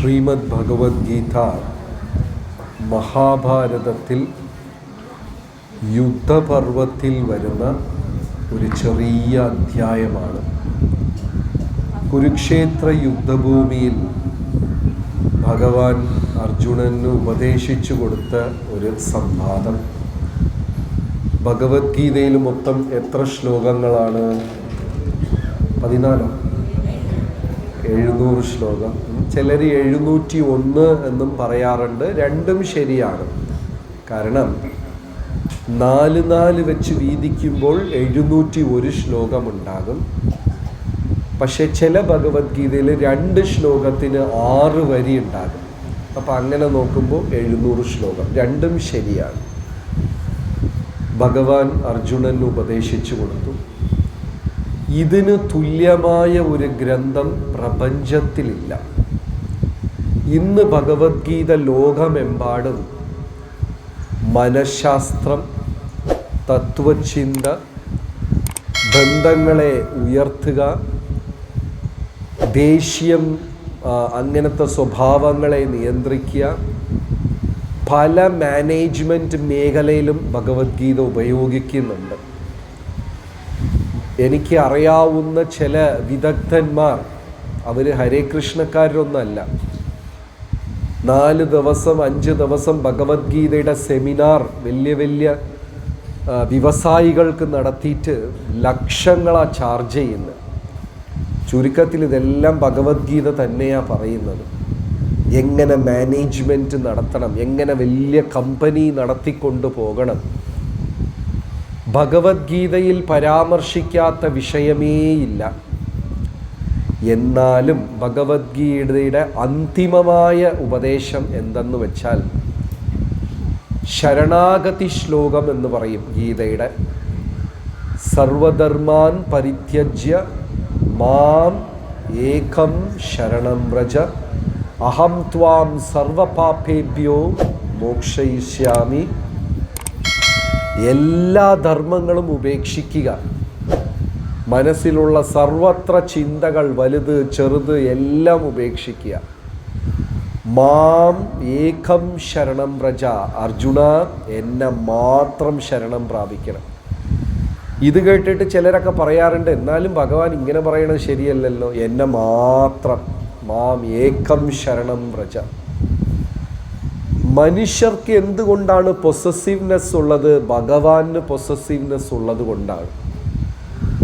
ശ്രീമദ് ഭഗവത്ഗീത മഹാഭാരതത്തിൽ യുദ്ധപർവത്തിൽ വരുന്ന ഒരു ചെറിയ അധ്യായമാണ്. കുരുക്ഷേത്ര യുദ്ധഭൂമിയിൽ ഭഗവാൻ അർജുനന് ഉപദേശിച്ചു കൊടുത്ത ഒരു സംവാദം. ഭഗവത്ഗീതയിൽ മൊത്തം എത്ര ശ്ലോകങ്ങളാണ്? പതിനാലോ? എഴുന്നൂറ് ശ്ലോകം. ചിലർ എഴുന്നൂറ്റി ഒന്ന് എന്നും പറയാറുണ്ട്. രണ്ടും ശരിയാണ്. കാരണം നാല് നാല് വെച്ച് വീതിക്കുമ്പോൾ എഴുന്നൂറ്റി ഒരു ശ്ലോകമുണ്ടാകും. പക്ഷെ ചില ഭഗവത്ഗീതയിൽ രണ്ട് ശ്ലോകത്തിന് ആറ് വരി ഉണ്ടാകും. അപ്പം അങ്ങനെ നോക്കുമ്പോൾ എഴുന്നൂറ് ശ്ലോകം. രണ്ടും ശരിയാണ്. ഭഗവാൻ അർജുനന് ഉപദേശിച്ചു കൊടുത്തു. ഇതിന് തുല്യമായ ഒരു ഗ്രന്ഥം പ്രപഞ്ചത്തിലില്ല. ഇന്ന് ഭഗവത്ഗീത ലോകമെമ്പാടും. മനഃശാസ്ത്രം തത്വചിന്ത ബന്ധങ്ങളെ ഉയർത്തുക ദേഷ്യം അങ്ങനത്തെ സ്വഭാവങ്ങളെ നിയന്ത്രിക്കുക പല മാനേജ്മെന്റ് മേഖലയിലും ഭഗവത്ഗീത ഉപയോഗിക്കുന്നുണ്ട്. എനിക്ക് അറിയാവുന്ന ചില വിദഗ്ധന്മാർ അവർ ഹരേ കൃഷ്ണക്കാരൊന്നല്ല നാല് ദിവസം അഞ്ച് ദിവസം ഭഗവത്ഗീതയുടെ സെമിനാർ വലിയ വലിയ വ്യവസായികൾക്ക് നടത്തിയിട്ട് ലക്ഷങ്ങളാണ് ചാർജ് ചെയ്യുന്നത്. ചുരുക്കത്തിൽ ഇതെല്ലാം ഭഗവത്ഗീത തന്നെയാണ് പറയുന്നത്. എങ്ങനെ മാനേജ്മെന്റ് നടത്തണം എങ്ങനെ വലിയ കമ്പനി നടത്തിക്കൊണ്ട് പോകണം. ഭഗവത്ഗീതയിൽ പരാമർശിക്കാത്ത വിഷയമേയില്ല. എന്നാലും ഭഗവത്ഗീതയുടെ അന്തിമമായ ഉപദേശം എന്തെന്ന് വെച്ചാൽ ശരണാഗതി ശ്ലോകം എന്ന് പറയും ഗീതയുടെ. സർവധർമാൻ പരിത്യജ്യ മാം ഏകം ശരണം വ്രജ. അഹം ത്വാം സർവപാപേഭ്യോ മോക്ഷയിഷ്യാമി. എല്ലാ ധർമ്മങ്ങളും ഉപേക്ഷിക്കുക. മനസ്സിലുള്ള സർവത്ര ചിന്തകൾ വലുത് ചെറുത് എല്ലാം ഉപേക്ഷിക്കുക. മാം ഏകം ശരണം പ്രജ അർജുന എന്നെ മാത്രം ശരണം പ്രാപിക്കണം. ഇത് കേട്ടിട്ട് ചിലരൊക്കെ പറയാറുണ്ട് എന്നാലും ഭഗവാൻ ഇങ്ങനെ പറയണത് ശരിയല്ലല്ലോ. എന്നെ മാത്രം. മാം ഏകം ശരണം പ്രജ മനുഷ്യർക്ക് എന്തുകൊണ്ടാണ് പൊസസീവ്നെസ് ഉള്ളത്? ഭഗവാന് പൊസസീവ്നെസ് ഉള്ളത് കൊണ്ടാണ്.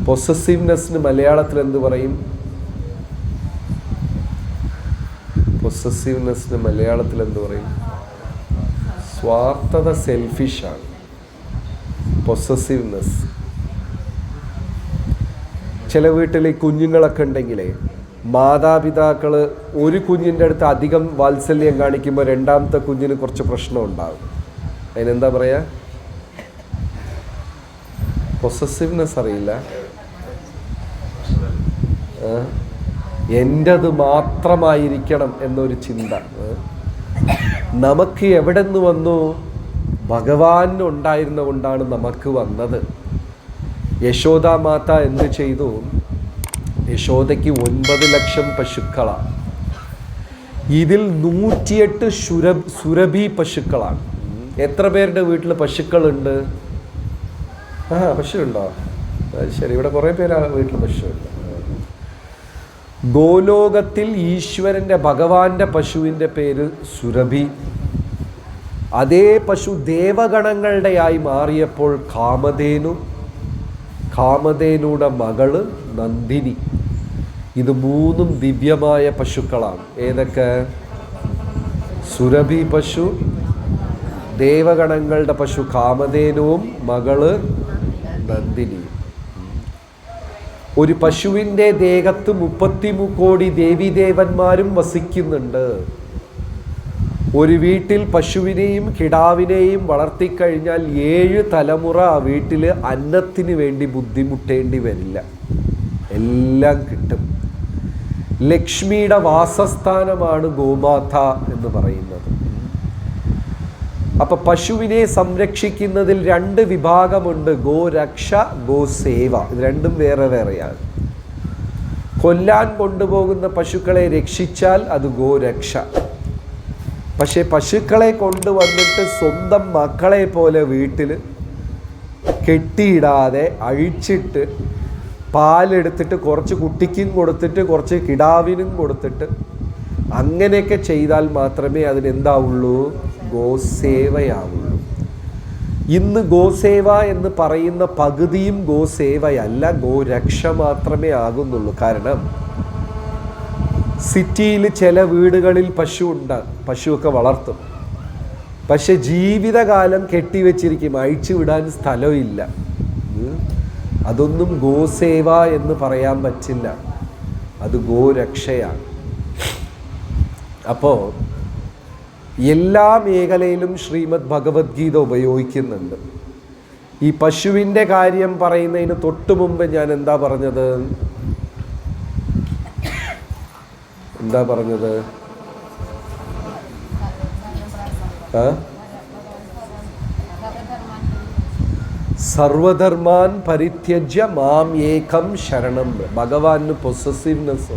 പൊസസീവ്നെസ്സിന് മലയാളത്തിൽ എന്ത് പറയും? പൊസസീവ്നെസ്സിന് മലയാളത്തിൽ എന്ത് പറയും? സ്വാർത്ഥത സെൽഫിഷാണ് പൊസസീവ്നെസ് ചില വീട്ടിൽ ഈ കുഞ്ഞുങ്ങളൊക്കെ ഉണ്ടെങ്കിലേ മാതാപിതാക്കൾ ഒരു കുഞ്ഞിന്റെ അടുത്ത് അധികം വാത്സല്യം കാണിക്കുമ്പോൾ രണ്ടാമത്തെ കുഞ്ഞിന് കുറച്ച് പ്രശ്നം ഉണ്ടാകും. അതിനെന്താ പറയുക പൊസസീവ്നെസ് അറിയില്ല? എന്റത് മാത്രമായിരിക്കണം എന്നൊരു ചിന്ത. നമുക്ക് എവിടെ നിന്ന് വന്നു? ഭഗവാൻ ഉണ്ടായിരുന്ന കൊണ്ടാണ് നമുക്ക് വന്നത്. യശോദ മാത എന്ത് ചെയ്തു? യശോദയ്ക്ക് ഒൻപത് ലക്ഷം പശുക്കളാണ് ഇതിൽ നൂറ്റിയെട്ട് ശുര സുരഭി പശുക്കളാണ്. എത്ര പേരുടെ വീട്ടിൽ പശുക്കളുണ്ട്? ആ പശുണ്ടോ ശരി ഇവിടെ കുറേ പേരാണ് വീട്ടിൽ പശുണ്ട് ഗോലോകത്തിൽ ഈശ്വരന്റെ ഭഗവാന്റെ പശുവിന്റെ പേര് സുരഭി. അതേ പശു ദേവഗണങ്ങളുടെയായി മാറിയപ്പോൾ കാമധേനു കാമധേനുടെ മകൾ നന്ദിനി. ഇത് മൂന്നും ദിവ്യമായ പശുക്കളാണ്. ഏതൊക്കെ? സുരഭി പശു ദേവഗണങ്ങളുടെ പശു കാമധേനുവും മകൾ നന്ദിനിയും. ഒരു പശുവിന്റെ ദേഹത്ത് മുപ്പത്തി കോടി ദേവിദേവന്മാരും വസിക്കുന്നുണ്ട്. ഒരു വീട്ടിൽ പശുവിനെയും കിടാവിനെയും വളർത്തിക്കഴിഞ്ഞാൽ ഏഴ് തലമുറ ആ വീട്ടിൽ അന്നത്തിന് വേണ്ടി ബുദ്ധിമുട്ടേണ്ടി വരില്ല. എല്ലാം കിട്ടും. ലക്ഷ്മിയുടെ വാസസ്ഥാനമാണ് ഗോമാത എന്ന് പറയുന്നത്. അപ്പൊ പശുവിനെ സംരക്ഷിക്കുന്നതിൽ രണ്ട് വിഭാഗമുണ്ട്. ഗോരക്ഷ ഗോസേവ. ഇത് രണ്ടും വേറെ വേറെയാണ്. കൊല്ലാൻ കൊണ്ടുപോകുന്ന പശുക്കളെ രക്ഷിച്ചാൽ അത് ഗോരക്ഷ. പക്ഷേ പശുക്കളെ കൊണ്ടുവന്നിട്ട് സ്വന്തം മക്കളെ പോലെ വീട്ടിൽ കെട്ടിയിടാതെ അഴിച്ചിട്ട് പാലെടുത്തിട്ട് കുറച്ച് കുട്ടിക്കും കൊടുത്തിട്ട് കുറച്ച് കിടാവിനും കൊടുത്തിട്ട് അങ്ങനെയൊക്കെ ചെയ്താൽ മാത്രമേ അതിനെന്താവുള്ളൂ? ഗോസേവയാവുള്ളൂ ഇന്ന് ഗോസേവ എന്ന് പറയുന്ന പകുതിയും ഗോസേവയല്ല ഗോരക്ഷ മാത്രമേ ആകുന്നുള്ളൂ. കാരണം സിറ്റിയിൽ ചില വീടുകളിൽ പശു ഉണ്ട് പശുവൊക്കെ വളർത്തും. പക്ഷെ ജീവിതകാലം കെട്ടിവെച്ചിരിക്കും അഴിച്ചു വിടാൻ സ്ഥലമില്ല. അതൊന്നും ഗോസേവ എന്ന് പറയാൻ പറ്റില്ല. അത് ഗോരക്ഷയാണ്. അപ്പോൾ എല്ലാ മേഖലയിലും ശ്രീമദ് ഭഗവത്ഗീത ഉപയോഗിക്കുന്നുണ്ട്. ഈ പശുവിന്റെ കാര്യം പറയുന്നതിന് തൊട്ട് മുമ്പ് ഞാൻ എന്താ പറഞ്ഞത്? എന്താ പറഞ്ഞത്? സർവധർമാൻ പരിത്യജ്യ മാം ഏകം ശരണം. ഭഗവാന് പൊസസീവ്നെസ്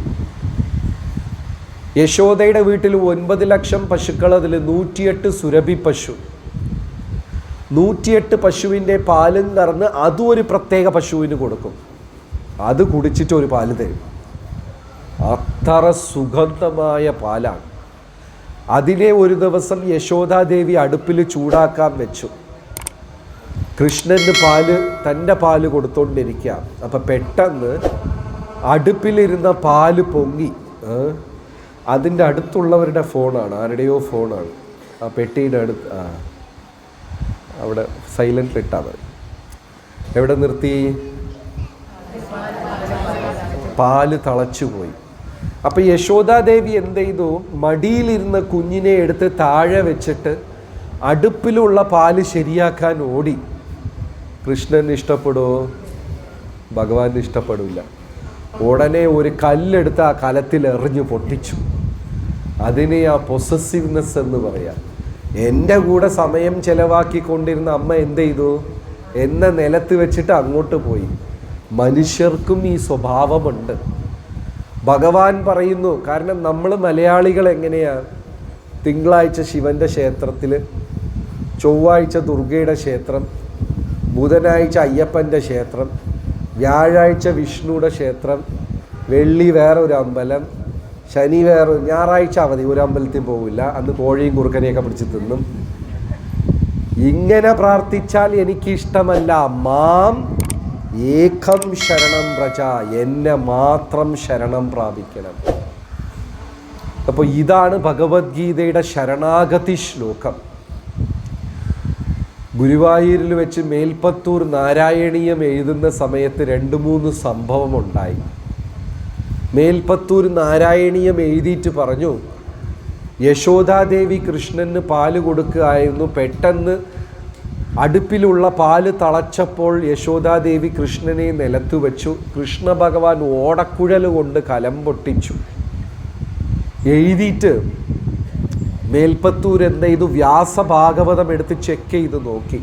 യശോദയുടെ വീട്ടിൽ ഒൻപത് ലക്ഷം പശുക്കൾ അതിൽ നൂറ്റിയെട്ട് സുരഭി പശു. നൂറ്റിയെട്ട് പശുവിന്റെ പാലും കറന്ന് അതും ഒരു പ്രത്യേക പശുവിന് കൊടുക്കും. അത് കുടിച്ചിട്ട് ഒരു പാൽ തരും. അത്ര സുഗന്ധമായ പാലാണ്. അതിനെ ഒരു ദിവസം യശോദാദേവി അടുപ്പിൽ ചൂടാക്കാൻ വെച്ചു. കൃഷ്ണന് പാൽ തന്റെ പാൽ കൊടുത്തോണ്ടിരിക്കുക അപ്പം പെട്ടെന്ന് അടുപ്പിലിരുന്ന പാൽ പൊങ്ങി? അതിന്റെ അടുത്തുള്ളവരുടെ ഫോണാണ് ആരുടെയോ ഫോണാണ്. ആ പെട്ടിയുടെ അടുത്ത് ആ അവിടെ സൈലന്റ് ഇട്ടാൽ മതി. എവിടെ നിർത്തി? പാൽ തളച്ചുപോയി അപ്പം യശോദാദേവി എന്ത് ചെയ്തു? മടിയിലിരുന്ന കുഞ്ഞിനെ എടുത്ത് താഴെ വെച്ചിട്ട് അടുപ്പിലുള്ള പാൽ ശരിയാക്കാൻ ഓടി. കൃഷ്ണൻ ഇഷ്ടപ്പെടുമോ ഭഗവാൻ ഇഷ്ടപ്പെടില്ല ഉടനെ ഒരു കല്ലെടുത്ത് ആ കലത്തിൽ എറിഞ്ഞു പൊട്ടിച്ചു. അതിനെ ആ പൊസസീവ്നെസ് എന്ന് പറയാം. എന്റെ കൂടെ സമയം ചെലവാക്കിക്കൊണ്ടിരുന്ന അമ്മ എന്ത് ചെയ്തു? എന്നെ നിലത്ത് വെച്ചിട്ട് അങ്ങോട്ട് പോയി. മനുഷ്യർക്കും ഈ സ്വഭാവമുണ്ട്. ഭഗവാൻ പറയുന്നു കാരണം നമ്മൾ മലയാളികൾ എങ്ങനെയാണ് തിങ്കളാഴ്ച ശിവന്റെ ക്ഷേത്രത്തിൽ ചൊവ്വാഴ്ച ദുർഗയുടെ ക്ഷേത്രം ബുധനാഴ്ച അയ്യപ്പന്റെ ക്ഷേത്രം വ്യാഴാഴ്ച വിഷ്ണുവിടെ ക്ഷേത്രം വെള്ളി വേറെ ഒരു അമ്പലം ശനി വേറെ ഞായറാഴ്ച അവധി. ഒരു അമ്പലത്തിൽ പോവില്ല. അന്ന് കോഴിയും കുറുക്കനെയൊക്കെ പിടിച്ച് തിന്നും. ഇങ്ങനെ പ്രാർത്ഥിച്ചാൽ എനിക്കിഷ്ടമല്ല. മാം ഏകം ശരണം പ്രജ. എന്നെ മാത്രം ശരണം പ്രാപിക്കണം. അപ്പോൾ ഇതാണ് ഭഗവത്ഗീതയുടെ ശരണാഗതി ശ്ലോകം. ഗുരുവായൂരിൽ വെച്ച് മേൽപ്പത്തൂർ നാരായണീയം എഴുതുന്ന സമയത്ത് രണ്ട് മൂന്ന് സംഭവം ഉണ്ടായി മേൽപ്പത്തൂർ നാരായണീയം എഴുതിയിട്ട് പറഞ്ഞു യശോദാദേവി കൃഷ്ണന് പാൽ കൊടുക്കുകയായിരുന്നു. പെട്ടെന്ന് അടുപ്പിലുള്ള പാൽ തളച്ചപ്പോൾ യശോദാദേവി കൃഷ്ണനെ നിലത്തു വെച്ചു. കൃഷ്ണ ഭഗവാൻ ഓടക്കുഴൽ കൊണ്ട് കലം പൊട്ടിച്ചു. എഴുതിയിട്ട് മേൽപ്പത്തൂർ എന്ത് ചെയ്തു വ്യാസഭാഗവതം എടുത്ത് ചെക്ക് ചെയ്ത് നോക്കി.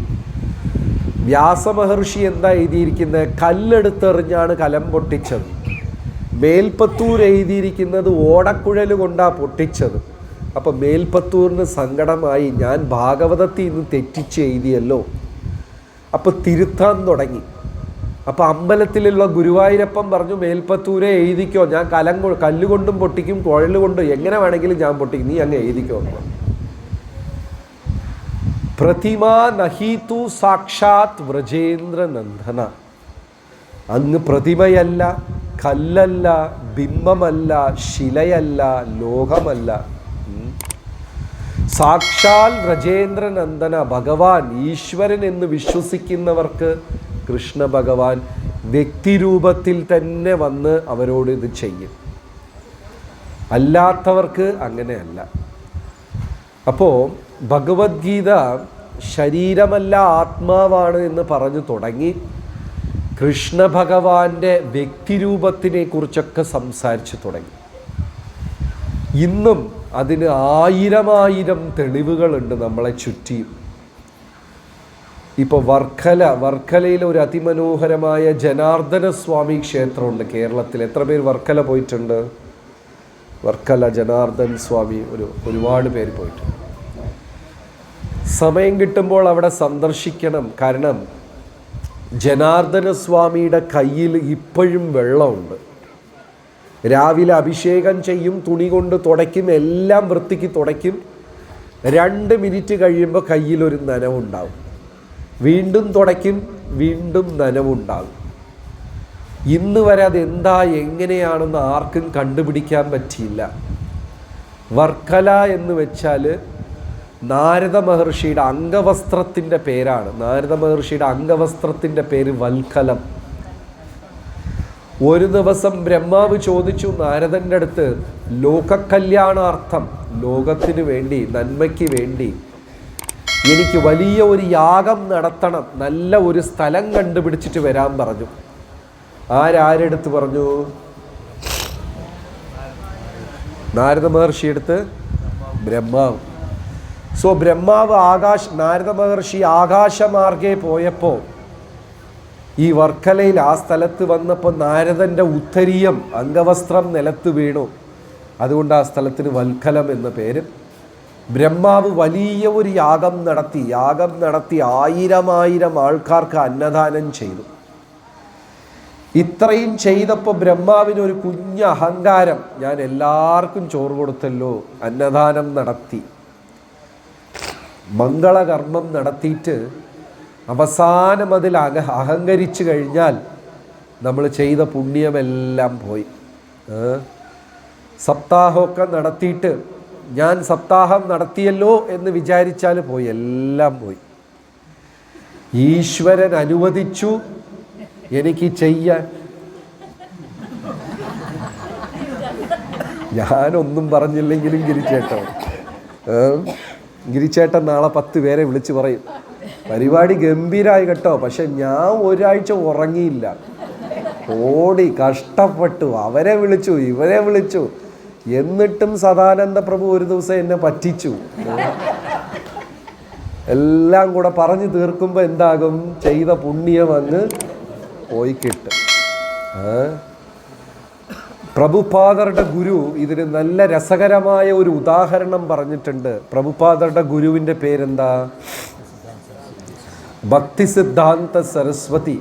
വ്യാസമഹർഷി എന്താ എഴുതിയിരിക്കുന്നത് കല്ലെടുത്തെറിഞ്ഞാണ് കലം പൊട്ടിച്ചത്. മേൽപ്പത്തൂർ എഴുതിയിരിക്കുന്നത് ഓടക്കുഴൽ കൊണ്ടാണ് പൊട്ടിച്ചത്. അപ്പം മേൽപ്പത്തൂരിന് സങ്കടമായി ഞാൻ ഭാഗവതത്തിൽ നിന്ന് തെറ്റിച്ച് എഴുതിയല്ലോ. അപ്പോൾ തിരുത്താൻ തുടങ്ങി. അപ്പോൾ അമ്പലത്തിലുള്ള ഗുരുവായൂരപ്പൻ പറഞ്ഞു മേൽപ്പത്തൂരെ എഴുതിക്കോ. ഞാൻ കലം കല്ലുകൊണ്ടും പൊട്ടിക്കും കുഴൽ കൊണ്ടും എങ്ങനെ വേണമെങ്കിലും ഞാൻ പൊട്ടിക്കും. നീ അങ്ങ് എഴുതിക്കോ. പ്രതിമ നഹീതു സാക്ഷാത് വ്രജേന്ദ്ര നന്ദന അങ്ങ് പ്രതിമയല്ല കല്ലല്ല ബിംബമല്ല ശിലയല്ല ലോകമല്ല സാക്ഷാൽ വ്രജേന്ദ്രനന്ദന ഭഗവാൻ ഈശ്വരൻ എന്ന് വിശ്വസിക്കുന്നവർക്ക് കൃഷ്ണ ഭഗവാൻ വ്യക്തിരൂപത്തിൽ തന്നെ വന്ന് അവരോട് ഇത് ചെയ്യും. അല്ലാത്തവർക്ക് അങ്ങനെയല്ല. അപ്പോൾ ഭഗവത്ഗീത ശരീരമല്ല ആത്മാവാണ് എന്ന് പറഞ്ഞു തുടങ്ങി. കൃഷ്ണ ഭഗവാന്റെ വ്യക്തിരൂപത്തിനെ കുറിച്ചൊക്കെ സംസാരിച്ചു തുടങ്ങി. ഇന്നും അതിന് ആയിരമായിരം തെളിവുകളുണ്ട് നമ്മളെ ചുറ്റിയും. ഇപ്പോൾ വർക്കല വർക്കലയിൽ ഒരു അതിമനോഹരമായ ജനാർദ്ദന സ്വാമി ക്ഷേത്രമുണ്ട് കേരളത്തിൽ. എത്ര പേര് വർക്കല പോയിട്ടുണ്ട്? വർക്കല ജനാർദ്ദൻ സ്വാമി ഒരു ഒരുപാട് പേര് പോയിട്ടുണ്ട്. സമയം കിട്ടുമ്പോൾ അവിടെ സന്ദർശിക്കണം. കാരണം ജനാർദ്ദന സ്വാമിയുടെ കയ്യിൽ ഇപ്പോഴും വെള്ളമുണ്ട്. രാവിലെ അഭിഷേകം ചെയ്യും തുണി കൊണ്ട് തുടയ്ക്കും എല്ലാം വൃത്തിക്ക് തുടയ്ക്കും. രണ്ട് മിനിറ്റ് കഴിയുമ്പോൾ കയ്യിൽ കയ്യിലൊരു നനവുണ്ടാവും. വീണ്ടും തുടയ്ക്കും വീണ്ടും നനവുണ്ടാകും ഇന്ന് വരെ അതെന്താ എങ്ങനെയാണെന്ന് ആർക്കും കണ്ടുപിടിക്കാൻ പറ്റിയില്ല. വർക്കല എന്ന് വെച്ചാൽ നാരദ മഹർഷിയുടെ അംഗവസ്ത്രത്തിന്റെ പേരാണ്. നാരദ മഹർഷിയുടെ അംഗവസ്ത്രത്തിന്റെ പേര് വൽക്കലം. ഒരു ദിവസം ബ്രഹ്മാവ് ചോദിച്ചു നാരദന്റെ അടുത്ത് ലോകകല്യാണാർത്ഥം ലോകത്തിന് വേണ്ടി നന്മയ്ക്ക് വേണ്ടി എനിക്ക് വലിയ ഒരു യാഗം നടത്തണം നല്ല ഒരു സ്ഥലം കണ്ടുപിടിച്ചിട്ട് വരാൻ പറഞ്ഞു. ആരാരെടുത്ത് പറഞ്ഞു? നാരദ മഹർഷി എടുത്ത് ബ്രഹ്മാവ്. സോ ബ്രഹ്മാവ് ആകാശ് നാരദ മഹർഷി ആകാശമാർഗെ പോയപ്പോൾ ഈ വർക്കലയിൽ ആ സ്ഥലത്ത് വന്നപ്പോൾ നാരദന്റെ ഉത്തരീയം അംഗവസ്ത്രം നിലത്ത് വീണു. അതുകൊണ്ട് ആ സ്ഥലത്തിന് വൽക്കലം എന്ന പേര്. ബ്രഹ്മാവ് വലിയ ഒരു യാഗം നടത്തി യാഗം നടത്തി ആയിരം ആയിരം ആൾക്കാർക്ക് അന്നദാനം ചെയ്തു. ഇത്രയും ചെയ്തപ്പോൾ ബ്രഹ്മാവിന് ഒരു കുഞ്ഞ് അഹങ്കാരം. ഞാൻ എല്ലാവർക്കും ചോറ് കൊടുത്തല്ലോ അന്നദാനം നടത്തി. മംഗളകർമ്മം നടത്തിയിട്ട് അവസാനം അതിൽ അക അഹങ്കരിച്ചു കഴിഞ്ഞാൽ നമ്മൾ ചെയ്ത പുണ്യമെല്ലാം പോയി? സപ്താഹമൊക്കെ നടത്തിയിട്ട് ഞാൻ സപ്താഹം നടത്തിയല്ലോ എന്ന് വിചാരിച്ചാൽ പോയി എല്ലാം പോയി ഈശ്വരൻ അനുവദിച്ചു എനിക്ക് ചെയ്യാൻ ഞാനൊന്നും പറഞ്ഞില്ലെങ്കിലും ഗിരിച്ചേട്ടോ ഏ? ഗിരിച്ചേട്ടൻ നാളെ പത്ത് പേരെ വിളിച്ച് പറയും. പരിപാടി ഗംഭീരമായി കേട്ടോ. പക്ഷെ ഞാൻ ഒരാഴ്ച ഉറങ്ങിയില്ല. ഓടി കഷ്ടപ്പെട്ടു. അവരെ വിളിച്ചു ഇവരെ വിളിച്ചു. എന്നിട്ടും സദാനന്ദ പ്രഭു ഒരു ദിവസം എന്നെ പറ്റിച്ചു. എല്ലാം കൂടെ പറഞ്ഞു തീർക്കുമ്പോൾ എന്താകും? ചെയ്ത പുണ്യം അങ്ങ് പോയി കിട്ടും ഏ? പ്രഭുപാദറുടെ ഗുരു ഇതിന് നല്ല രസകരമായ ഒരു ഉദാഹരണം പറഞ്ഞിട്ടുണ്ട്. പ്രഭുപാദറുടെ ഗുരുവിന്റെ പേരെന്താ? ഭക്തി സിദ്ധാന്ത സരസ്വതി.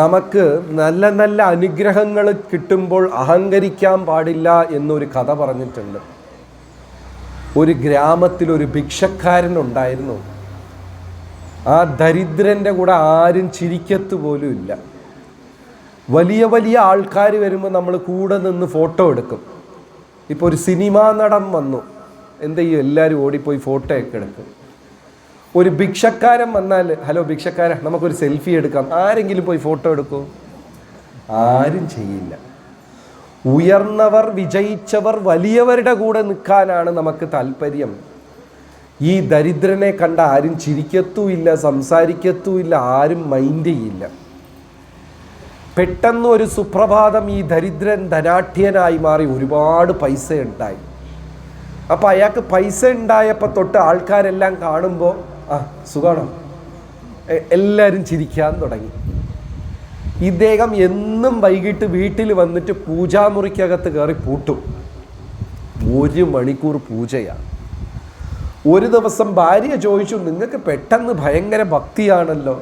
നമുക്ക് നല്ല നല്ല അനുഗ്രഹങ്ങൾ കിട്ടുമ്പോൾ അഹങ്കരിക്കാൻ പാടില്ല എന്നൊരു കഥ പറഞ്ഞിട്ടുണ്ട്. ഒരു ഗ്രാമത്തിൽ ഒരു ഭിക്ഷക്കാരൻ ഉണ്ടായിരുന്നു. ആ ദരിദ്രന്റെ കൂടെ ആരും ചിരിക്കത്ത് പോലും ഇല്ല. വലിയ വലിയ ആൾക്കാർ വരുമ്പോൾ നമ്മൾ കൂടെ നിന്ന് ഫോട്ടോ എടുക്കും. ഇപ്പോൾ ഒരു സിനിമാ നടൻ വന്നു. എന്ത് ചെയ്യും? എല്ലാവരും ഓടിപ്പോയി ഫോട്ടോ ഒക്കെ എടുക്കും. ഒരു ഭിക്ഷക്കാരൻ വന്നാൽ ഹലോ ഭിക്ഷക്കാരൻ നമുക്കൊരു സെൽഫി എടുക്കാം. ആരെങ്കിലും പോയി ഫോട്ടോ എടുക്കൂ. ആരും ചെയ്യില്ല. ഉയർന്നവർ വിജയിച്ചവർ വലിയവരുടെ കൂടെ നിൽക്കാനാണ് നമുക്ക് താല്പര്യം. ഈ ദരിദ്രനെ കണ്ട ആരും ചിരിക്കത്തുമില്ല സംസാരിക്കത്തുമില്ല ആരും മൈൻഡ് ചെയ്യില്ല. പെട്ടെന്ന് ഒരു സുപ്രഭാതം ഈ ദരിദ്രൻ ധനാഠ്യനായി മാറി ഒരുപാട് പൈസ ഉണ്ടായി അപ്പോൾ അയാൾക്ക് പൈസ ഉണ്ടായപ്പോൾ തൊട്ട് ആൾക്കാരെല്ലാം കാണുമ്പോൾ ആ സുഖമാണോ എല്ലാവരും ചിരിക്കാൻ തുടങ്ങി. ഇദ്ദേഹം എന്നും വൈകിട്ട് വീട്ടിൽ വന്നിട്ട് പൂജാമുറിക്കകത്ത് കയറി പൂട്ടും. ഒരു മണിക്കൂർ പൂജയാണ്. ഒരു ദിവസം ഭാര്യ ചോദിച്ചു നിങ്ങൾക്ക് പെട്ടെന്ന് ഭയങ്കര ഭക്തിയാണല്ലോ.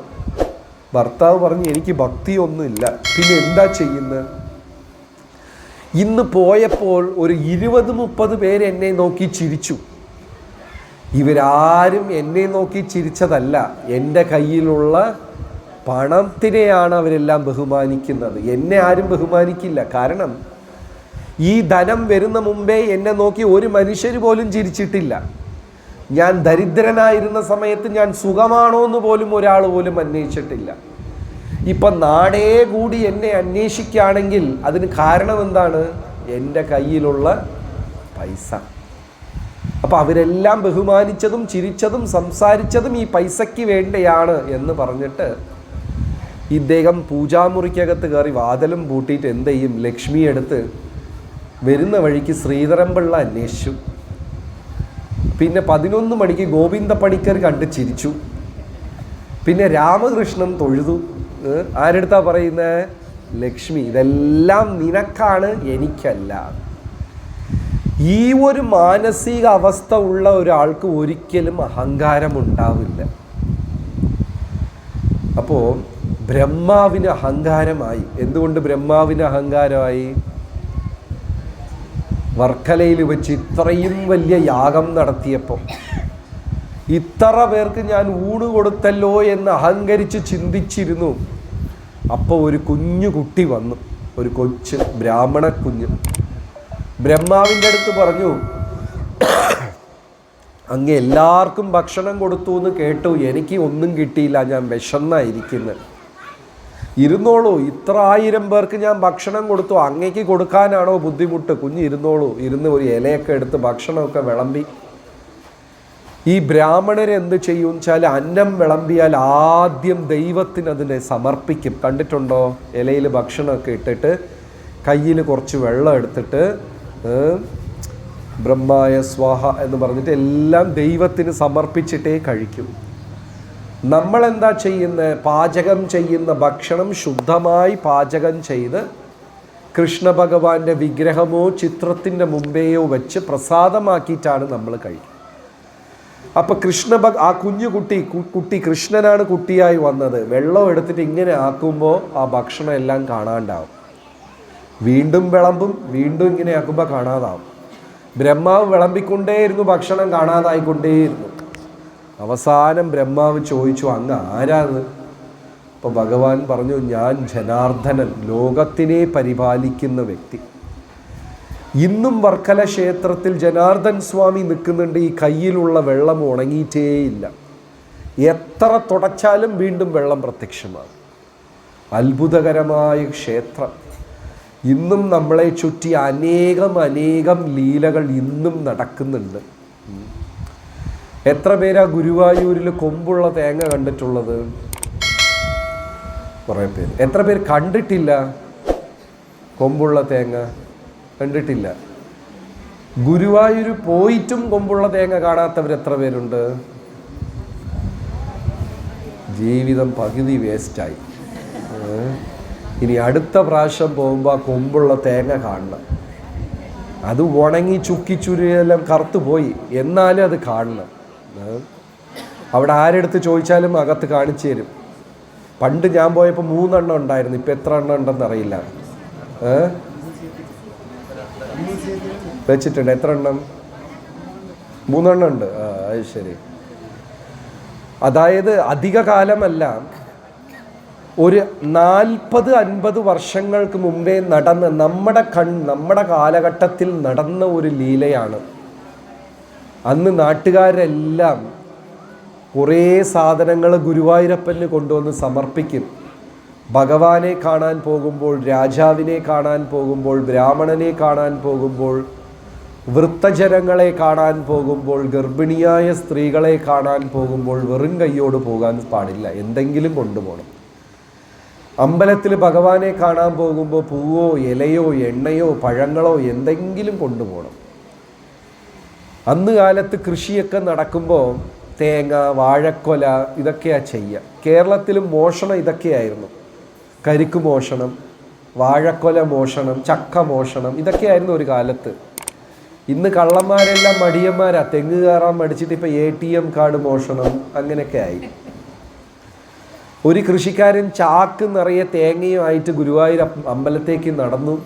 ഭർത്താവ് പറഞ്ഞു എനിക്ക് ഭക്തിയൊന്നുമില്ല. പിന്നെ എന്താ ചെയ്യുന്നത്? ഇന്ന് പോയപ്പോൾ ഒരു ഇരുപത് മുപ്പത് പേര് എന്നെ നോക്കി ചിരിച്ചു. ഇവരാരും എന്നെ നോക്കി ചിരിച്ചതല്ല. എന്റെ കയ്യിലുള്ള പണത്തിനെയാണ് അവരെല്ലാം ബഹുമാനിക്കുന്നത്. എന്നെ ആരും ബഹുമാനിക്കില്ല. കാരണം ഈ ധനം വരുന്ന മുമ്പേ എന്നെ നോക്കി ഒരു മനുഷ്യർ പോലും ചിരിച്ചിട്ടില്ല. ഞാൻ ദരിദ്രനായിരുന്ന സമയത്ത് ഞാൻ സുഖമാണോ എന്ന് പോലും ഒരാൾ പോലും അന്വേഷിച്ചിട്ടില്ല. ഇപ്പം നാടേ കൂടി എന്നെ അന്വേഷിക്കുകയാണെങ്കിൽ അതിന് കാരണം എന്താണ്? എന്റെ കയ്യിലുള്ള പൈസ. അപ്പം അവരെല്ലാം ബഹുമാനിച്ചതും ചിരിച്ചതും സംസാരിച്ചതും ഈ പൈസയ്ക്ക് വേണ്ടിയാണ് എന്ന് പറഞ്ഞിട്ട് ഇദ്ദേഹം പൂജാമുറിക്കകത്ത് കയറി വാതിലും പൂട്ടിയിട്ട് എന്ത് ചെയ്യും? ലക്ഷ്മി വരുന്ന വഴിക്ക് ശ്രീധരൻപിള്ള അന്വേഷിച്ചു. പിന്നെ പതിനൊന്ന് മണിക്ക് ഗോവിന്ദ പണിക്കർ കണ്ട് ചിരിച്ചു. പിന്നെ രാമകൃഷ്ണൻ തൊഴുതു. ആരെടുത്താ പറയുന്നത് ലക്ഷ്മി ഇതെല്ലാം നിനക്കാണ് എനിക്കല്ല. ഈ ഒരു മാനസിക അവസ്ഥ ഉള്ള ഒരാൾക്ക് ഒരിക്കലും അഹങ്കാരം ഉണ്ടാവില്ല അപ്പോൾ ബ്രഹ്മാവിന് അഹങ്കാരമായി. എന്തുകൊണ്ട് ബ്രഹ്മാവിന് അഹങ്കാരമായി? വർക്കലയിൽ വെച്ച് ഇത്രയും വലിയ യാഗം നടത്തിയപ്പോൾ ഇത്ര പേർക്ക് ഞാൻ ഊണ് കൊടുത്തല്ലോ എന്ന് അഹങ്കരിച്ച് ചിന്തിച്ചിരുന്നു. അപ്പോൾ ഒരു കുഞ്ഞു കുട്ടി വന്നു. ഒരു കൊച്ച് ബ്രാഹ്മണ കുഞ്ഞ്. ബ്രഹ്മാവിന്റെ അടുത്ത് പറഞ്ഞു അങ്ങ് എല്ലാവർക്കും ഭക്ഷണം കൊടുത്തു എന്ന് കേട്ടു. എനിക്ക് ഒന്നും കിട്ടിയില്ല. ഞാൻ വിശന്നായിരിക്കുന്നത് ഇരുന്നോളൂ. ഇത്ര ആയിരം പേർക്ക് ഞാൻ ഭക്ഷണം കൊടുത്തു. അങ്ങേക്ക് കൊടുക്കാനാണോ ബുദ്ധിമുട്ട്? കുഞ്ഞ് ഇരുന്നോളൂ. ഇരുന്ന് ഒരു ഇലയൊക്കെ എടുത്ത് ഭക്ഷണമൊക്കെ വിളമ്പി. ഈ ബ്രാഹ്മണർ എന്ത് ചെയ്യും? വെച്ചാൽ അന്നം വിളമ്പിയാൽ ആദ്യം ദൈവത്തിന് അതിനെ സമർപ്പിക്കും. കണ്ടിട്ടുണ്ടോ? ഇലയിൽ ഭക്ഷണമൊക്കെ ഇട്ടിട്ട് കയ്യിൽ കുറച്ച് വെള്ളം എടുത്തിട്ട് ബ്രഹ്മായ സ്വാഹ എന്ന് പറഞ്ഞിട്ട് എല്ലാം ദൈവത്തിന് സമർപ്പിച്ചിട്ടേ കഴിക്കും. നമ്മൾ എന്താ ചെയ്യുന്നത് പാചകം ചെയ്യുന്ന ഭക്ഷണം ശുദ്ധമായി പാചകം ചെയ്ത് കൃഷ്ണ ഭഗവാന്റെ വിഗ്രഹമോ ചിത്രത്തിന്റെ മുമ്പേയോ വെച്ച് പ്രസാദമാക്കിയിട്ടാണ് നമ്മൾ കഴിക്കുന്നത് അപ്പൊ കൃഷ്ണ ഭഗ ആ കുഞ്ഞു കുട്ടി കുട്ടി കൃഷ്ണനാണ് കുട്ടിയായി വന്നത്. വെള്ളം എടുത്തിട്ട് ഇങ്ങനെ ആക്കുമ്പോൾ ആ ഭക്ഷണം എല്ലാം കാണാണ്ടാവും. വീണ്ടും വിളമ്പും വീണ്ടും ഇങ്ങനെ ആക്കുമ്പോൾ കാണാതാവും. ബ്രഹ്മാവ് വിളമ്പിക്കൊണ്ടേയിരുന്നു ഭക്ഷണം കാണാതായിക്കൊണ്ടേയിരുന്നു. അവസാനം ബ്രഹ്മാവ് ചോദിച്ചു അങ്ങ് ആരാണ്? അപ്പോൾ ഭഗവാൻ പറഞ്ഞു ഞാൻ ജനാർദ്ദനൻ ലോകത്തിനെ പരിപാലിക്കുന്ന വ്യക്തി. ഇന്നും വർക്കല ക്ഷേത്രത്തിൽ ജനാർദ്ദൻ സ്വാമി നിൽക്കുന്നുണ്ട് ഈ കയ്യിലുള്ള വെള്ളം ഉണങ്ങിയിട്ടേയില്ല. എത്ര തുടച്ചാലും വീണ്ടും വെള്ളം പ്രത്യക്ഷമാണ്. അത്ഭുതകരമായ ക്ഷേത്രം. ഇന്നും നമ്മളെ ചുറ്റി അനേകം അനേകം ലീലകൾ ഇന്നും നടക്കുന്നുണ്ട്. എത്ര പേരാ ഗുരുവായൂരിൽ കൊമ്പുള്ള തേങ്ങ കണ്ടിട്ടുള്ളത്? കുറേ പേര്. എത്ര പേര് കണ്ടിട്ടില്ല കൊമ്പുള്ള തേങ്ങ? കണ്ടിട്ടില്ല. ഗുരുവായൂർ പോയിട്ടും കൊമ്പുള്ള തേങ്ങ കാണാത്തവർ എത്ര പേരുണ്ട്? ജീവിതം പകുതി വേസ്റ്റായി? ഇനി അടുത്ത പ്രാവശ്യം പോകുമ്പോൾ ആ കൊമ്പുള്ള തേങ്ങ കാണണം. അത് ഉണങ്ങി ചുക്കി ചുരുയെല്ലാം കറുത്തു പോയി. എന്നാലും അത് കാണണം? അവിടെ ആരെടുത്ത് ചോദിച്ചാലും അകത്ത് കാണിച്ചു തരും. പണ്ട് ഞാൻ പോയപ്പോൾ മൂന്നെണ്ണം ഉണ്ടായിരുന്നു. ഇപ്പം എത്ര എണ്ണം ഉണ്ടെന്ന് അറിയില്ല. വെച്ചിട്ടുണ്ട്. എത്ര എണ്ണം? മൂന്നെണ്ണം ഉണ്ട്. ആ അത് ശരി. അതായത് അധിക കാലമല്ല. ഒരു നാൽപ്പത് അൻപത് വർഷങ്ങൾക്ക് മുമ്പേ നടന്ന നമ്മുടെ കൺ നമ്മുടെ കാലഘട്ടത്തിൽ നടന്ന ഒരു ലീലയാണ്. അന്ന് നാട്ടുകാരെല്ലാം കുറേ സാധനങ്ങൾ ഗുരുവായൂരപ്പന് കൊണ്ടുവന്ന് സമർപ്പിക്കും. ഭഗവാനെ കാണാൻ പോകുമ്പോൾ രാജാവിനെ കാണാൻ പോകുമ്പോൾ ബ്രാഹ്മണനെ കാണാൻ പോകുമ്പോൾ വൃത്തജനങ്ങളെ കാണാൻ പോകുമ്പോൾ ഗർഭിണിയായ സ്ത്രീകളെ കാണാൻ പോകുമ്പോൾ വെറും കൈയോട് പോകാൻ പാടില്ല. എന്തെങ്കിലും കൊണ്ടുപോകണം. അമ്പലത്തിൽ ഭഗവാനെ കാണാൻ പോകുമ്പോൾ പൂവോ ഇലയോ എണ്ണയോ പഴങ്ങളോ എന്തെങ്കിലും കൊണ്ടുപോകണം. അന്ന് കാലത്ത് കൃഷിയൊക്കെ നടക്കുമ്പോൾ തേങ്ങ വാഴക്കൊല ഇതൊക്കെയാണ് ചെയ്യുക കേരളത്തിലും മോഷണം ഇതൊക്കെയായിരുന്നു. കരിക്ക് മോഷണം വാഴക്കൊല മോഷണം ചക്ക മോഷണം ഇതൊക്കെയായിരുന്നു ഒരു കാലത്ത്. ഇന്ന് കള്ളന്മാരെല്ലാം മടിയന്മാരാ. തെങ്ങ് കയറാൻ മടിച്ചിട്ട് ഇപ്പം എ ടി എം കാർഡ് മോഷണം അങ്ങനെയൊക്കെ ആയി. ഒരു കൃഷിക്കാരൻ ചാക്ക് നിറയെ തേങ്ങയുമായിട്ട് ഗുരുവായൂർ അമ്പ- അമ്പലത്തേക്ക് നടന്നു.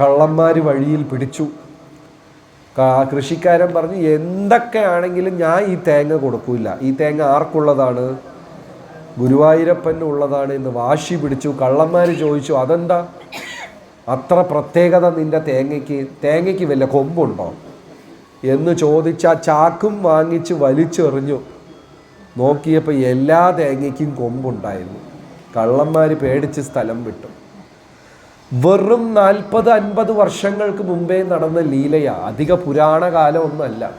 കള്ളന്മാർ വഴിയിൽ പിടിച്ചു. കൃഷിക്കാരൻ പറഞ്ഞു എന്തൊക്കെയാണെങ്കിലും ഞാൻ ഈ തേങ്ങ കൊടുക്കില്ല ഈ തേങ്ങ ആർക്കുള്ളതാണ്? ഗുരുവായൂരപ്പനുള്ളതാണ് എന്ന് വാശി പിടിച്ചു. കള്ളന്മാർ ചോദിച്ചു അതെന്താ? അത്ര പ്രത്യേകത നിന്റെ തേങ്ങയ്ക്ക്? തേങ്ങയ്ക്ക് വല്ല കൊമ്പുണ്ടോ? എന്ന് ചോദിച്ച ചാക്കും വാങ്ങിച്ച് വലിച്ചെറിഞ്ഞു. നോക്കിയപ്പോൾ എല്ലാ തേങ്ങയ്ക്കും കൊമ്പുണ്ടായിരുന്നു. കള്ളന്മാർ പേടിച്ച് സ്ഥലം വിട്ടു. വെറും നാൽപ്പത് അൻപത് വർഷങ്ങൾക്ക് മുമ്പേ നടന്ന ലീലയ. അധിക പുരാണ കാലമൊന്നുമല്ല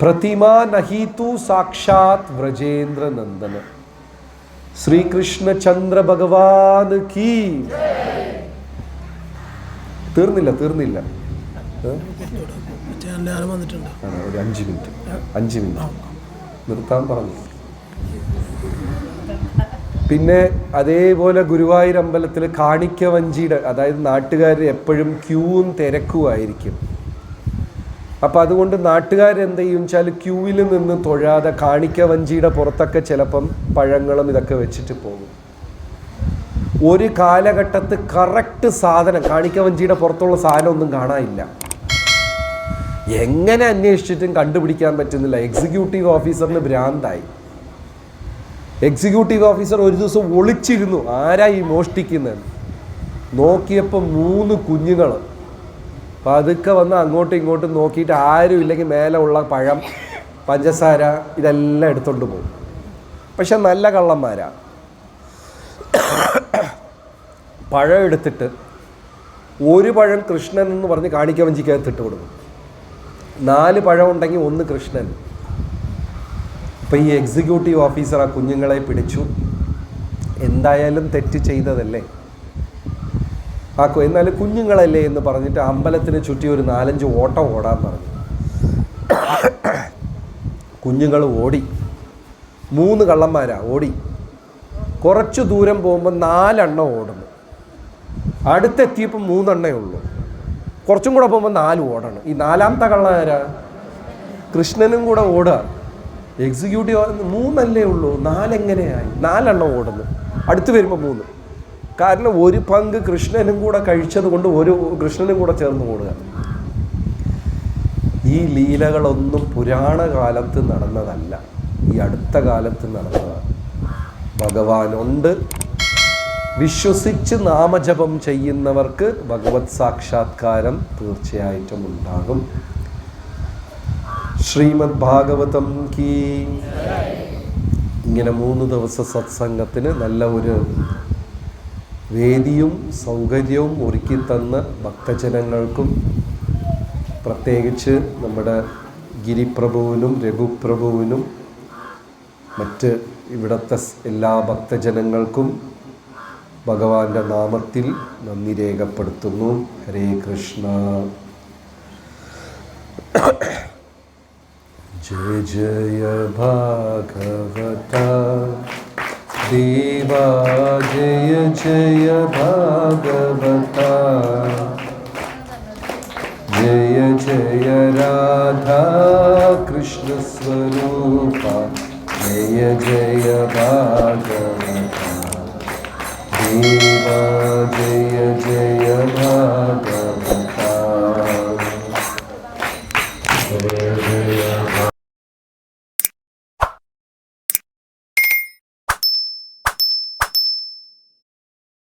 പ്രതിമ നഹീതു സാക്ഷാത് വ്രജേന്ദ്ര നന്ദന ശ്രീകൃഷ്ണചന്ദ്ര ഭഗവാൻ കീ. തീർന്നില്ല തീർന്നില്ല. ഒരു അഞ്ച് മിനിറ്റ് അഞ്ച് മിനിറ്റ്. നിർത്താൻ പറഞ്ഞു. പിന്നെ അതേപോലെ ഗുരുവായൂർ അമ്പലത്തിൽ കാണിക്ക വഞ്ചിയുടെ അതായത് നാട്ടുകാർ എപ്പോഴും ക്യൂവും തിരക്കുമായിരിക്കും അപ്പം അതുകൊണ്ട് നാട്ടുകാർ എന്ത് ചെയ്യും? വെച്ചാൽ ക്യൂവിൽ നിന്ന് തൊഴാതെ കാണിക്ക വഞ്ചിയുടെ പുറത്തൊക്കെ ചിലപ്പം പഴങ്ങളും ഇതൊക്കെ വെച്ചിട്ട് പോകും. ഒരു കാലഘട്ടത്ത് കറക്റ്റ് സാധനം കാണിക്ക വഞ്ചിയുടെ പുറത്തുള്ള സാധനം ഒന്നും കാണാനില്ല. എങ്ങനെ അന്വേഷിച്ചിട്ടും കണ്ടുപിടിക്കാൻ പറ്റുന്നില്ല. എക്സിക്യൂട്ടീവ് ഓഫീസറിന് ഭ്രാന്തായി. എക്സിക്യൂട്ടീവ് ഓഫീസർ ഒരു ദിവസം ഒളിച്ചിരുന്നു. ആരാ ഈ മോഷ്ടിക്കുന്നത് നോക്കിയപ്പോൾ മൂന്ന് കുഞ്ഞുങ്ങൾ പതുക്കെ വന്ന് അങ്ങോട്ടും ഇങ്ങോട്ടും നോക്കിയിട്ട് ആരും ഇല്ലെങ്കിൽ മേലെ ഉള്ള പഴം പഞ്ചസാര ഇതെല്ലാം എടുത്തോണ്ട് പോകും. പക്ഷെ നല്ല കള്ളന്മാരാ. പഴം എടുത്തിട്ട് ഒരു പഴം കൃഷ്ണൻ എന്ന് പറഞ്ഞ് കാണിക്കവഞ്ചിക്കകത്ത് ഇട്ട് കൊടുക്കും. നാല് പഴം ഉണ്ടെങ്കിൽ ഒന്ന് കൃഷ്ണൻ. അപ്പം ഈ എക്സിക്യൂട്ടീവ് ഓഫീസർ ആ കുഞ്ഞുങ്ങളെ പിടിച്ചു. എന്തായാലും തെറ്റ് ചെയ്തതല്ലേ? ആ എന്നാൽ കുഞ്ഞുങ്ങളല്ലേ എന്ന് പറഞ്ഞിട്ട് അമ്പലത്തിന് ചുറ്റി ഒരു നാലഞ്ച് ഓട്ടം ഓടാൻ പറഞ്ഞു. കുഞ്ഞുങ്ങൾ ഓടി. മൂന്ന് കള്ളന്മാരാ ഓടി. കുറച്ച് ദൂരം പോകുമ്പോൾ നാലെണ്ണം ഓടുന്നു അടുത്തെത്തിയപ്പോൾ മൂന്നെണ്ണേ ഉള്ളൂ. കുറച്ചും കൂടെ പോകുമ്പോൾ നാല് ഓടണം. ഈ നാലാമത്തെ കള്ളനാരാ കൃഷ്ണനും കൂടെ ഓടുക. എക്സിക്യൂട്ടീവ് മൂന്നല്ലേ ഉള്ളൂ. നാലെങ്ങനെയായി? നാലെണ്ണം ഓടുന്നു. അടുത്ത് വരുമ്പോൾ മൂന്ന്. കാരണം ഒരു പങ്ക് കൃഷ്ണനും കൂടെ കഴിച്ചത് കൊണ്ട് ഒരു കൃഷ്ണനും കൂടെ ചേർന്ന് ഓടുക. ഈ ലീലകളൊന്നും പുരാണ കാലത്ത് നടന്നതല്ല. ഈ അടുത്ത കാലത്ത് നടന്നതാണ്. ഭഗവാനുണ്ട്. വിശ്വസിച്ച് നാമജപം ചെയ്യുന്നവർക്ക് ഭഗവത് സാക്ഷാത്കാരം തീർച്ചയായിട്ടും ഉണ്ടാകും. ശ്രീമദ് ഭാഗവതം കീ. ഇങ്ങനെ മൂന്ന് ദിവസ സത്സംഗത്തിന് നല്ല ഒരു വേദിയും സൗകര്യവും ഒരുക്കി തന്ന ഭക്തജനങ്ങൾക്കും പ്രത്യേകിച്ച് നമ്മുടെ ഗിരിപ്രഭുവിനും രഘുപ്രഭുവിനും മറ്റ് ഇവിടുത്തെ എല്ലാ ഭക്തജനങ്ങൾക്കും ഭഗവാന്റെ നാമത്തിൽ നന്ദി രേഖപ്പെടുത്തുന്നു. ഹരേ കൃഷ്ണ. जय जय भागवता। दीवा जय जय भागवता। जय जय राधा कृष्णस्वरूपा जय जय भागवता। दीवा जय जय भागवता।